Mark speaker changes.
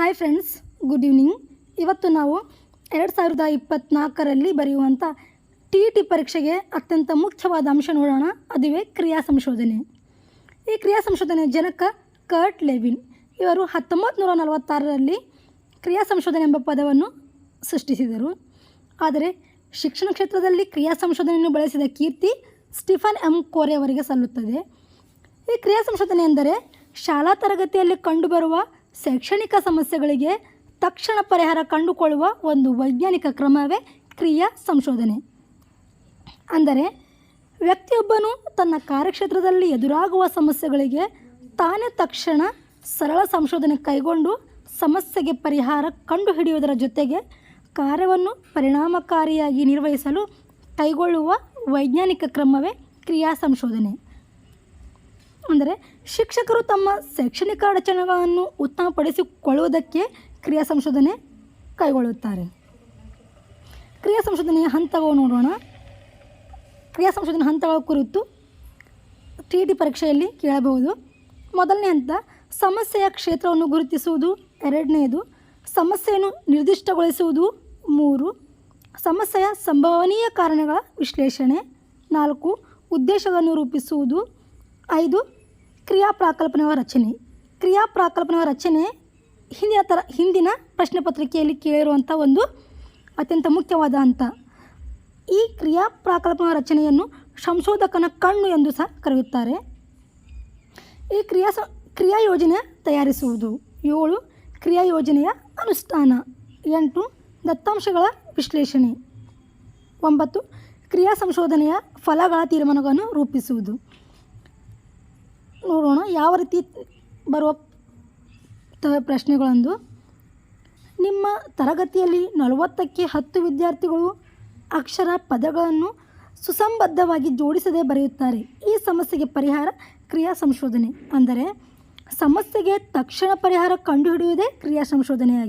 Speaker 1: Hi friends good evening ಇವತ್ತು ನಾವು ಎರಡು ಸಾವಿರದ ಇಪ್ಪತ್ತ್ನಾಲ್ಕರಲ್ಲಿ ಬರೆಯುವಂಥ ಟಿ ಟಿ ಪರೀಕ್ಷೆಗೆ ಅತ್ಯಂತ ಮುಖ್ಯವಾದ ಅಂಶ ನೋಡೋಣ. ಅದುವೇ ಕ್ರಿಯಾ ಸಂಶೋಧನೆ. ಈ ಕ್ರಿಯಾ ಸಂಶೋಧನೆ ಜನಕ ಕರ್ಟ್ ಲೆವಿನ್ ಇವರು ಹತ್ತೊಂಬತ್ತು ನೂರ ನಲವತ್ತಾರರಲ್ಲಿ ಕ್ರಿಯಾ ಸಂಶೋಧನೆ ಎಂಬ ಪದವನ್ನು ಸೃಷ್ಟಿಸಿದರು. ಆದರೆ ಶಿಕ್ಷಣ ಕ್ಷೇತ್ರದಲ್ಲಿ ಕ್ರಿಯಾ ಸಂಶೋಧನೆಯನ್ನು ಬಳಸಿದ ಕೀರ್ತಿ ಸ್ಟಿಫನ್ ಎಂ ಕೋರೆ ಅವರಿಗೆ ಸಲ್ಲುತ್ತದೆ. ಈ ಕ್ರಿಯಾ ಸಂಶೋಧನೆ ಎಂದರೆ ಶಾಲಾ ತರಗತಿಯಲ್ಲಿ ಕಂಡುಬರುವ ಶೈಕ್ಷಣಿಕ ಸಮಸ್ಯೆಗಳಿಗೆ ತಕ್ಷಣ ಪರಿಹಾರ ಕಂಡುಕೊಳ್ಳುವ ಒಂದು ವೈಜ್ಞಾನಿಕ ಕ್ರಮವೇ ಕ್ರಿಯಾ ಸಂಶೋಧನೆ. ಅಂದರೆ, ವ್ಯಕ್ತಿಯೊಬ್ಬನು ತನ್ನ ಕಾರ್ಯಕ್ಷೇತ್ರದಲ್ಲಿ ಎದುರಾಗುವ ಸಮಸ್ಯೆಗಳಿಗೆ ತಾನೇ ತಕ್ಷಣ ಸರಳ ಸಂಶೋಧನೆ ಕೈಗೊಂಡು ಸಮಸ್ಯೆಗೆ ಪರಿಹಾರ ಕಂಡುಹಿಡಿಯುವುದರ ಜೊತೆಗೆ ಕಾರ್ಯವನ್ನು ಪರಿಣಾಮಕಾರಿಯಾಗಿ ನಿರ್ವಹಿಸಲು ಕೈಗೊಳ್ಳುವ ವೈಜ್ಞಾನಿಕ ಕ್ರಮವೇ ಕ್ರಿಯಾ ಸಂಶೋಧನೆ. ಅಂದರೆ ಶಿಕ್ಷಕರು ತಮ್ಮ ಶೈಕ್ಷಣಿಕ ಅಡಚಣೆಗಳನ್ನು ಉತ್ತಮಪಡಿಸಿಕೊಳ್ಳುವುದಕ್ಕೆ ಕ್ರಿಯಾ ಸಂಶೋಧನೆ ಕೈಗೊಳ್ಳುತ್ತಾರೆ. ಕ್ರಿಯಾ ಸಂಶೋಧನೆಯ ಹಂತಗಳು ನೋಡೋಣ. ಕ್ರಿಯಾ ಸಂಶೋಧನೆ ಹಂತಗಳ ಕುರಿತು ಟಿ ಟಿ ಪರೀಕ್ಷೆಯಲ್ಲಿ ಕೇಳಬಹುದು. ಮೊದಲನೇ ಹಂತ, ಸಮಸ್ಯೆಯ ಕ್ಷೇತ್ರವನ್ನು ಗುರುತಿಸುವುದು. ಎರಡನೆಯದು ಸಮಸ್ಯೆಯನ್ನು ನಿರ್ದಿಷ್ಟಗೊಳಿಸುವುದು. ಮೂರು, ಸಮಸ್ಯೆಯ ಸಂಭವನೀಯ ಕಾರಣಗಳ ವಿಶ್ಲೇಷಣೆ. ನಾಲ್ಕು, ಉದ್ದೇಶಗಳನ್ನು ರೂಪಿಸುವುದು. ಐದು ಕ್ರಿಯಾ ಪ್ರಾಕಲ್ಪನೆಯ ರಚನೆ. ಕ್ರಿಯಾ ಪ್ರಾಕಲ್ಪನೆಯ ರಚನೆ ಹಿಂದಿನ ಥರ ಹಿಂದಿನ ಪ್ರಶ್ನೆ ಪತ್ರಿಕೆಯಲ್ಲಿ ಕೇಳಿರುವಂಥ ಒಂದು ಅತ್ಯಂತ ಮುಖ್ಯವಾದ ಹಂತ. ಈ ಕ್ರಿಯಾ ಪ್ರಾಕಲ್ಪನೆಯ ರಚನೆಯನ್ನು ಸಂಶೋಧಕನ ಕಣ್ಣು ಎಂದು ಸಹ ಕರೆಯುತ್ತಾರೆ. ಈ ಕ್ರಿಯಾ ಕ್ರಿಯಾ ಯೋಜನೆ ತಯಾರಿಸುವುದು. ಏಳು ಕ್ರಿಯಾ ಯೋಜನೆಯ ಅನುಷ್ಠಾನ. ಎಂಟು ದತ್ತಾಂಶಗಳ ವಿಶ್ಲೇಷಣೆ. ಒಂಬತ್ತು ಕ್ರಿಯಾ ಸಂಶೋಧನೆಯ ಫಲಗಳ ತೀರ್ಮಾನಗಳನ್ನು ರೂಪಿಸುವುದು. ನೋಡೋಣ ಯಾವ ರೀತಿ ಬರುವ ಪ್ರಶ್ನೆಗಳಂದು. ನಿಮ್ಮ ತರಗತಿಯಲ್ಲಿ ನಲವತ್ತಕ್ಕೆ ಹತ್ತು ವಿದ್ಯಾರ್ಥಿಗಳು ಅಕ್ಷರ ಪದಗಳನ್ನು ಸುಸಂಬದ್ಧವಾಗಿ ಜೋಡಿಸದೆ ಬರೆಯುತ್ತಾರೆ. ಈ ಸಮಸ್ಯೆಗೆ ಪರಿಹಾರ ಕ್ರಿಯಾ ಸಂಶೋಧನೆ. ಅಂದರೆ ಸಮಸ್ಯೆಗೆ ತಕ್ಷಣ ಪರಿಹಾರ ಕಂಡುಹಿಡಿಯುವುದೇ ಕ್ರಿಯಾ ಸಂಶೋಧನೆಯಾಗಿದೆ.